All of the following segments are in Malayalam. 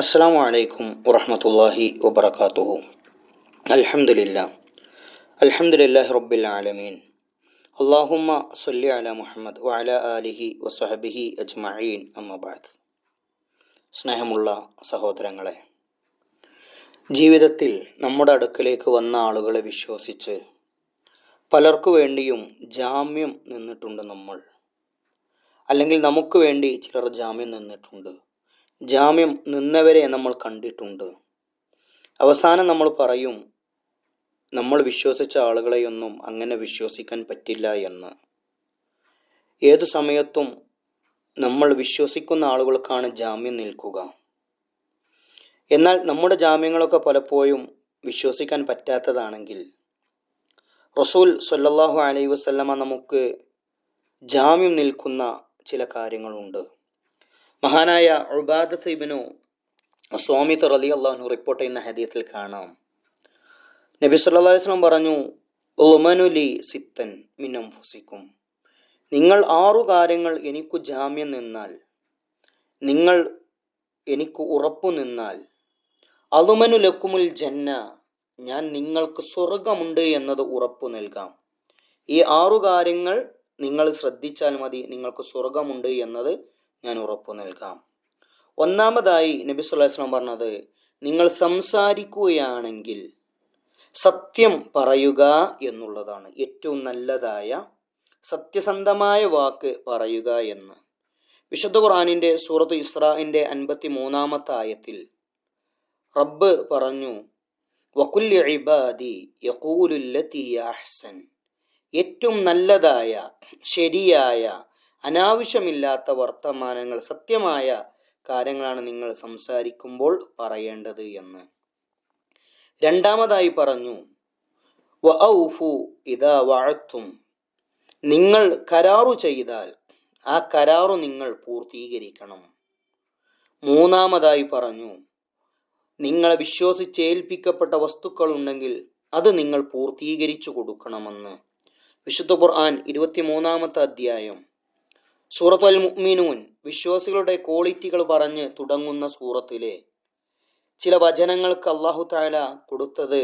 അസ്സാം വലൈക്കും വറഹമത്തല്ലാഹി വബർക്കാത്തുഹു അലഹമില്ല അൽഹംദുലില്ലാഹി റബ്ബിൽ ആലമീൻ. അള്ളാഹുമ്മ സല്ലി അല മുഹമ്മദ് വഅല ആലിഹി വസഹബിഹി അജ്മഈൻ. അമ്മബാദ് സ്നേഹമുള്ള സഹോദരങ്ങളെ ജീവിതത്തിൽ നമ്മുടെ അടുക്കലേക്ക് വന്ന ആളുകളെ വിശ്വസിച്ച് പലർക്കു വേണ്ടിയും ജാമ്യം നിന്നിട്ടുണ്ട് നമ്മൾ. അല്ലെങ്കിൽ നമുക്ക് വേണ്ടി ചിലർ ജാമ്യം നിന്നിട്ടുണ്ട്. ജാമ്യം നിന്നവരെ നമ്മൾ കണ്ടിട്ടുണ്ട്. അവസാനം നമ്മൾ പറയും നമ്മൾ വിശ്വസിച്ച ആളുകളെയൊന്നും അങ്ങനെ വിശ്വസിക്കാൻ പറ്റില്ല എന്ന്. ഏതു സമയത്തും നമ്മൾ വിശ്വസിക്കുന്ന ആളുകൾക്കാണ് ജാമ്യം നിൽക്കുക. എന്നാൽ നമ്മുടെ ജാമ്യങ്ങളൊക്കെ പലപ്പോഴും വിശ്വസിക്കാൻ പറ്റാത്തതാണെങ്കിൽ റസൂൽ സല്ലല്ലാഹു അലൈഹി വസ്ലമ നമുക്ക് ജാമ്യം നിൽക്കുന്ന ചില കാര്യങ്ങളുണ്ട്. മഹാനായ ഉബാദത്ത് ഇബിനു സ്വാമിത്ത് റലി അള്ളാഹു റിപ്പോർട്ട് ചെയ്യുന്ന ഹദീസിൽ കാണാം. നബി സല്ലാ വസ്ലം പറഞ്ഞു ഒമനുലി സിത്തൻ മിനം ഫുസിക്കും നിങ്ങൾ ആറു കാര്യങ്ങൾ എനിക്കു ജാമ്യം നിന്നാൽ നിങ്ങൾ എനിക്ക് ഉറപ്പു നിന്നാൽ അതുമനു ലക്കുമുൽ ജന്ന ഞാൻ നിങ്ങൾക്ക് സ്വർഗമുണ്ട് എന്നത് ഉറപ്പു നൽകാം. ഈ ആറു കാര്യങ്ങൾ നിങ്ങൾ ശ്രദ്ധിച്ചാൽ മതി നിങ്ങൾക്ക് സ്വർഗമുണ്ട് എന്നത് ഞാൻ ഉറപ്പു നൽകാം. ഒന്നാമതായി നബി സുല്ലാസ്ലാം പറഞ്ഞത് നിങ്ങൾ സംസാരിക്കുകയാണെങ്കിൽ സത്യം പറയുക എന്നുള്ളതാണ് ഏറ്റവും നല്ലതായ സത്യസന്ധമായ വാക്ക് പറയുക എന്ന്. വിശുദ്ധ ഖുറാനിന്റെ സൂറത്ത് ഇസ്രാഇന്റെ അൻപത്തി മൂന്നാമത്തെ ആയത്തിൽ റബ്ബ് പറഞ്ഞു വക്കുല്യ ഇബാദി യക്കൂലുല്ലത്തി അഹ്സൻ. ഏറ്റവും നല്ലതായ ശരിയായ അനാവശ്യമില്ലാത്ത വർത്തമാനങ്ങൾ സത്യമായ കാര്യങ്ങളാണ് നിങ്ങൾ സംസാരിക്കുമ്പോൾ പറയേണ്ടത് എന്ന്. രണ്ടാമതായി പറഞ്ഞു വ ഔഫു ഇതാ വാഴ്ത്തും നിങ്ങൾ കരാറു ചെയ്താൽ ആ കരാറു നിങ്ങൾ പൂർത്തീകരിക്കണം. മൂന്നാമതായി പറഞ്ഞു നിങ്ങളെ വിശ്വസിച്ചേൽപ്പിക്കപ്പെട്ട വസ്തുക്കൾ ഉണ്ടെങ്കിൽ അത് നിങ്ങൾ പൂർത്തീകരിച്ചു കൊടുക്കണമെന്ന്. വിശുദ്ധ ഖുർആൻ ഇരുപത്തിമൂന്നാമത്തെ അധ്യായം സൂറത്ത് അൽ മുഅ്മിനൂൻ വിശ്വാസികളുടെ ക്വാളിറ്റികൾ പറഞ്ഞ് തുടങ്ങുന്ന സൂറത്തിലെ ചില വചനങ്ങൾക്ക് അള്ളാഹു താല കൊടുത്തത്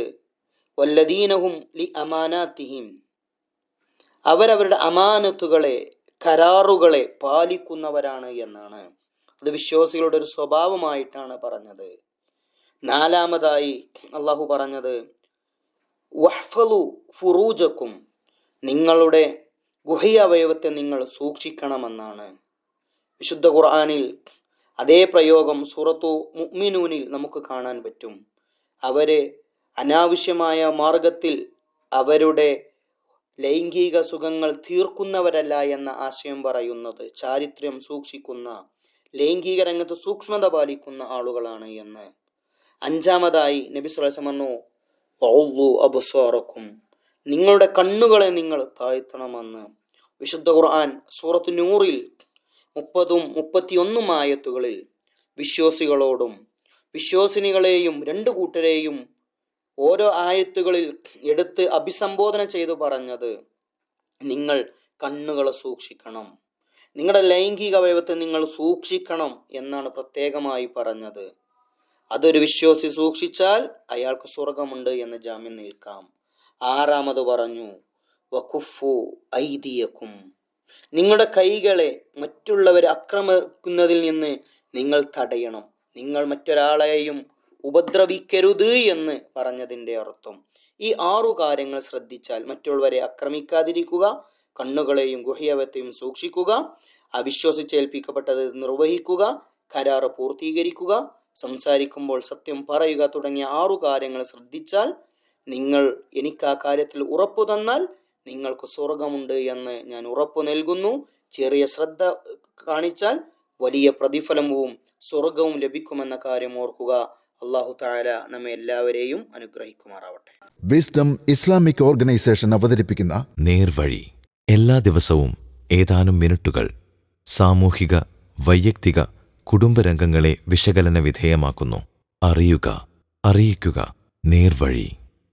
വല്ലദീനഹും ലി അമാനാത്തിഹിം അവരവരുടെ അമാനത്തുകളെ കരാറുകളെ പാലിക്കുന്നവരാണ് എന്നാണ്. അത് വിശ്വാസികളുടെ ഒരു സ്വഭാവമായിട്ടാണ് പറഞ്ഞത്. നാലാമതായി അള്ളാഹു പറഞ്ഞത് വഹ്ഫലു ഫുറൂജക്കും നിങ്ങളുടെ ഗുഹ്യ അവയവത്തെ നിങ്ങൾ സൂക്ഷിക്കണമെന്നാണ്. വിശുദ്ധ ഖുർആാനിൽ അതേ പ്രയോഗം സൂറത്തു മുഅ്മിനൂനിൽ നമുക്ക് കാണാൻ പറ്റും. അവരെ അനാവശ്യമായ മാർഗത്തിൽ അവരുടെ ലൈംഗിക സുഖങ്ങൾ തീർക്കുന്നവരല്ല എന്ന ആശയം പറയുന്നത് ചാരിത്രം സൂക്ഷിക്കുന്ന ലൈംഗിക രംഗത്ത് സൂക്ഷ്മത പാലിക്കുന്ന ആളുകളാണ് എന്ന്. അഞ്ചാമതായി നബി സുലസമന്നു അബുസ്വാറക്കും നിങ്ങളുടെ കണ്ണുകളെ നിങ്ങൾ താഴ്ത്തണമെന്ന്. വിശുദ്ധ ഖുർആൻ സൂറത്ത് നൂറിൽ മുപ്പതും മുപ്പത്തിയൊന്നും ആയത്തുകളിൽ വിശ്വാസികളോടും വിശ്വാസിനികളെയും രണ്ടു കൂട്ടരെയും ഓരോ ആയത്തുകളിൽ എടുത്ത് അഭിസംബോധന ചെയ്തു പറഞ്ഞത് നിങ്ങൾ കണ്ണുകളെ സൂക്ഷിക്കണം. നിങ്ങളുടെ ലൈംഗിക അവയവത്തെ നിങ്ങൾ സൂക്ഷിക്കണം എന്നാണ് പ്രത്യേകമായി പറഞ്ഞത്. അതൊരു വിശ്വാസി സൂക്ഷിച്ചാൽ അയാൾക്ക് സ്വർഗമുണ്ട് എന്ന് ജാമ്യം നിൽക്കാം. ആറാമത് പറഞ്ഞു വഖുഫു ഐദിയക്കും. നിങ്ങളുടെ കൈകളെ മറ്റുള്ളവരെ അക്രമിക്കുന്നതിൽ നിന്ന് നിങ്ങൾ തടയണം. നിങ്ങൾ മറ്റൊരാളെയും ഉപദ്രവിക്കരുത് എന്ന് പറഞ്ഞതിന്റെ അർത്ഥം. ഈ ആറു കാര്യങ്ങൾ ശ്രദ്ധിച്ചാൽ മറ്റുള്ളവരെ അക്രമിക്കാതിരിക്കുക കണ്ണുകളെയും ഗുഹ്യവത്തെയും സൂക്ഷിക്കുക അവിശ്വസിച്ചേൽപ്പിക്കപ്പെട്ടത് നിർവഹിക്കുക കരാറ് പൂർത്തീകരിക്കുക സംസാരിക്കുമ്പോൾ സത്യം പറയുക തുടങ്ങിയ ആറു കാര്യങ്ങൾ ശ്രദ്ധിച്ചാൽ നിങ്ങൾ എനിക്ക് ആ കാര്യത്തിൽ ഉറപ്പു തന്നാൽ നിങ്ങൾക്ക് സ്വർഗമുണ്ട് എന്ന് ഞാൻ ഉറപ്പു നൽകുന്നു. ചെറിയ ശ്രദ്ധ കാണിച്ചാൽ വലിയ പ്രതിഫലവും സ്വർഗവും ലഭിക്കുമെന്ന കാര്യം ഓർക്കുക. അള്ളാഹു താല നമ്മെ എല്ലാവരെയും അനുഗ്രഹിക്കുമാറാവട്ടെ. വിസ്ഡം ഇസ്ലാമിക് ഓർഗനൈസേഷൻ അവതരിപ്പിക്കുന്ന നേർവഴി. എല്ലാ ദിവസവും ഏതാനും മിനിറ്റുകൾ സാമൂഹിക വൈയക്തിക കുടുംബരംഗങ്ങളെ വിശകലന വിധേയമാക്കുന്നു. അറിയുക അറിയിക്കുക. നേർവഴി.